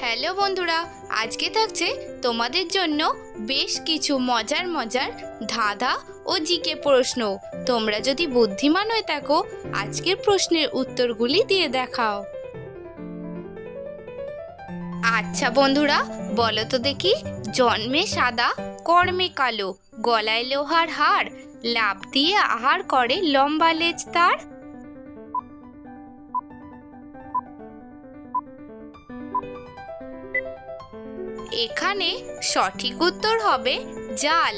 Hello বন্ধুরা, আজকে থাকছে তোমাদের জন্য বেশ কিছু মজার মজার ধাঁধা ও জিকে প্রশ্ন। তোমরা যদি বুদ্ধিমান হয়ে থাকো, আজকের প্রশ্নের উত্তরগুলি দিয়ে দেখাও। আচ্ছা বন্ধুরা, বলো তো দেখি, জন্মে সাদা, কর্মে কালো, গলায় লোহার হার লাভ দিয়ে আহার করে লম্বা লেজ তার? এখানে সঠিক উত্তর হবে জাল।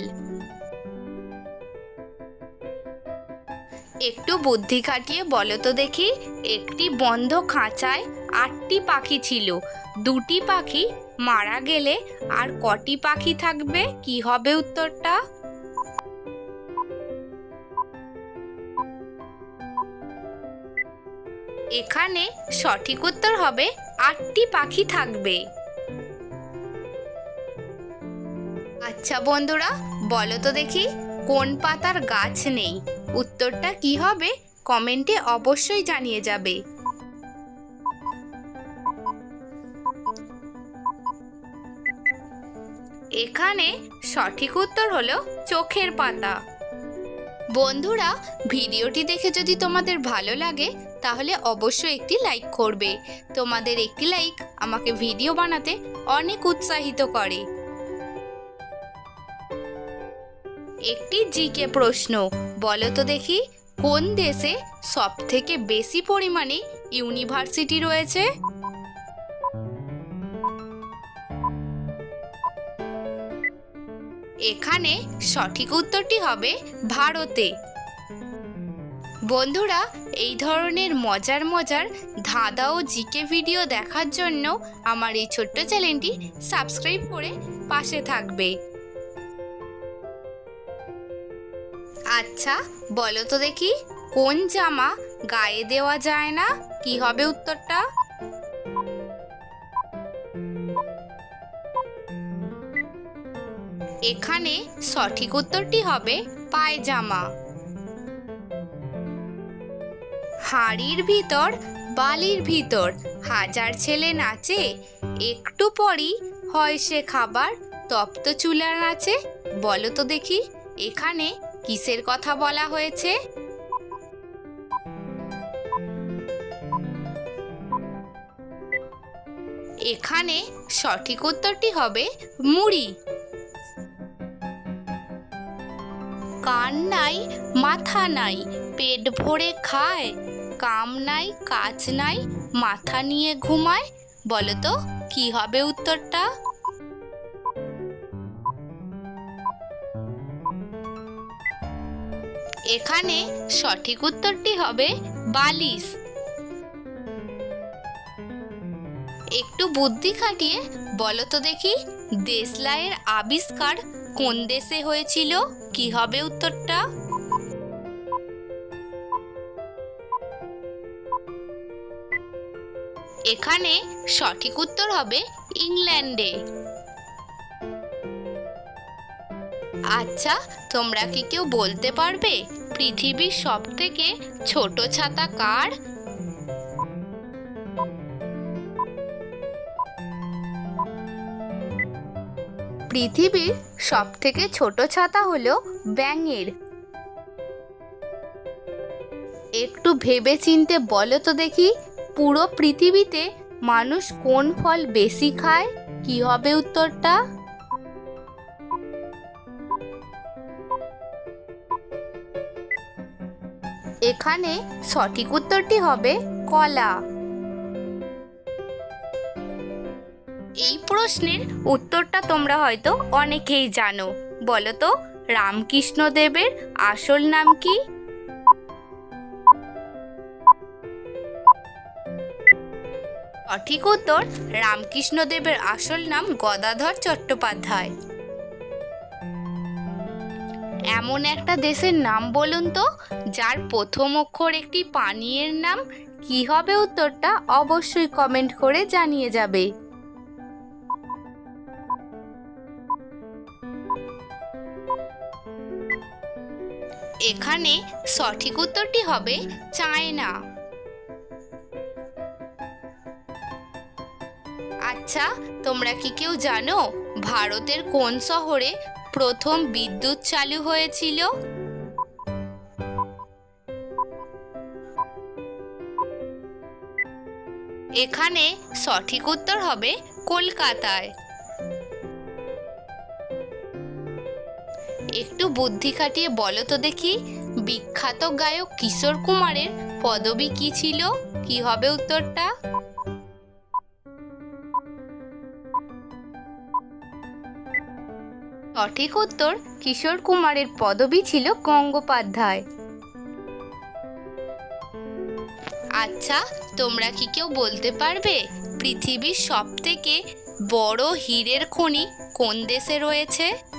একটু বুদ্ধি খাটিয়ে বলো তো দেখি, একটি বন্ধ খাঁচায় আটটি পাখি ছিল। দুটি পাখি মারা গেলে আর কটি পাখি থাকবে? কি হবে উত্তরটা? এখানে সঠিক উত্তর হবে আটটি পাখি থাকবে। আচ্ছা বন্ধুরা, বলো তো দেখি, কোন পাতার গাছ নেই? উত্তরটা কি হবে? কমেন্টে অবশ্যই জানিয়ে যাবে। এখানে সঠিক উত্তর হলো চোখের পাতা। বন্ধুরা, ভিডিওটি দেখে যদি তোমাদের ভালো লাগে, তাহলে অবশ্যই একটি লাইক করবে। তোমাদের একটি লাইক আমাকে ভিডিও বানাতে অনেক উৎসাহিত করে। একটি জিকে প্রশ্ন, বলো তো দেখি, কোন দেশে সবথেকে বেশি পরিমাণে ইউনিভার্সিটি রয়েছে? এখানে সঠিক উত্তরটি হবে ভারতে। বন্ধুরা, এই ধরনের মজার মজার ধাঁধা ও জিকে ভিডিও দেখার জন্য আমার এই ছোট্ট চ্যানেলটি সাবস্ক্রাইব করে পাশে থাকবে। আচ্ছা বলো তো দেখি, কোন জামা গায়ে দেওয়া যায় না? কি হবে উত্তরটা? এখানে সঠিক উত্তরটি হবে পায়জামা। হাড়ির ভিতর, বালির ভিতর হাজার ছেলে নাচে, একটু পরই হয় সে খাবার, তপ্ত চুলার নাচে। বলো তো দেখি, এখানে কিসের কথা বলা হয়েছে? এখানে সঠিক উত্তরটি হবে মুড়ি। কান নাই, মাথা নাই, পেট ভরে খায়, কাম নাই, কাজ নাই, মাথা নিয়ে ঘুমায় বলো তো কি হবে উত্তরটা? এখানে সঠিক উত্তরটি হবে বালিশ। একটু বুদ্ধি খাটিয়ে বলো তো দেখি, দেশলাইয়ের আবিষ্কার কোন দেশে হয়েছিল? কি হবে উত্তরটা? এখানে সঠিক উত্তর হবে ইংল্যান্ডে। আচ্ছা তোমরা কি কেউ বলতে পারবে? পৃথিবীর সব থেকে ছোট ছাতা কার? পৃথিবীর সব থেকে ছোট ছাতা হলো ব্যাঙের। একটু ভেবে চিনতে বলো তো দেখি, পুরো পৃথিবীতে মানুষ কোন ফল বেশি খায়? কি হবে উত্তরটা? এখানে সঠিক উত্তরটি হবে কলা। এই প্রশ্নের উত্তরটা তোমরা হয়তো অনেকেই জানো। বলো তো রামকৃষ্ণ দেবের আসল নাম কি? সঠিক উত্তর রামকৃষ্ণ দেবের আসল নাম গদাধর চট্টোপাধ্যায়। এমন একটা দেশের নাম বলুন তো, যার প্রথম অক্ষর একটি পানীয়ের নাম। কি হবে উত্তরটা অবশ্যই কমেন্ট করে জানিয়ে যাবে। এখানে সঠিক উত্তরটি হবে চায়না। আচ্ছা তোমরা কি কেউ জানো ভারতের কোন শহরে প্রথম বিদ্যুৎ চালু হয়েছিল? এখানে সঠিক উত্তর হবে কলকাতায়। একটু বুদ্ধি খাটিয়ে বলো তো দেখি, বিখ্যাত গায়ক কিশোর কুমারের পদবি কি ছিল? কি হবে উত্তরটা? সঠিক উত্তর কিশোর কুমারের পদবি ছিল গঙ্গোপাধ্যায়। আচ্ছা তোমরা কি কেউ বলতে পারবে পৃথিবীর সব থেকে বড় হীরের খনি কোন দেশে রয়েছে?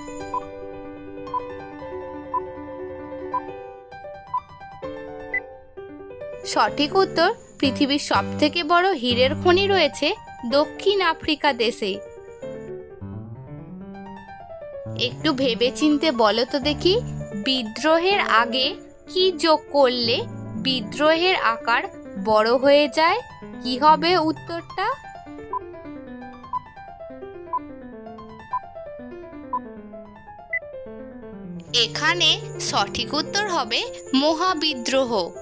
সঠিক উত্তর পৃথিবীর সব থেকে বড় হীরের খনি রয়েছে দক্ষিণ আফ্রিকা দেশে। একটু ভেবেচিন্তে বলো তো দেখি, বিদ্রোহের আগে কি যোগ করলে বিদ্রোহের আকার বড় হয়ে যায়? কি হবে উত্তরটা? এখানে সঠিক উত্তর হবে মহাবিদ্রোহ।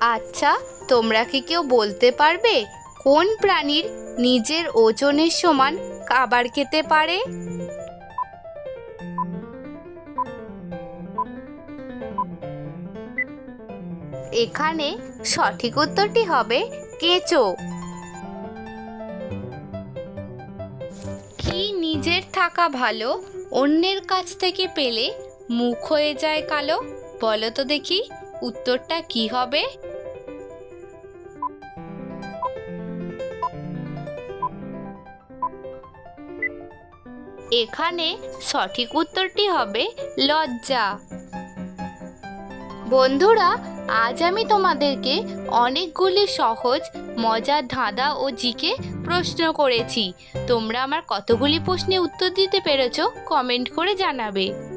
আচ্ছা তোমরা কি কেউ বলতে পারবে কোন প্রাণীর নিজের ওজনের সমান খাবার খেতে পারে? এখানে সঠিক উত্তরটি হবে কেঁচো। কি নিজের থাকা ভালো, অন্যের কাছ থেকে পেলে মুখ হয়ে যায় কালো? বলো তো দেখি, উত্তরটা কি হবে? এখানে সঠিক উত্তরটি হবে লজ্জা। বন্ধুরা, আজ আমি তোমাদেরকে অনেকগুলি সহজ, মজার ধাঁধা ও জিকে প্রশ্ন করেছি। তোমরা আমার কতগুলি প্রশ্নে উত্তর দিতে পেরেছ কমেন্ট করে জানাবে।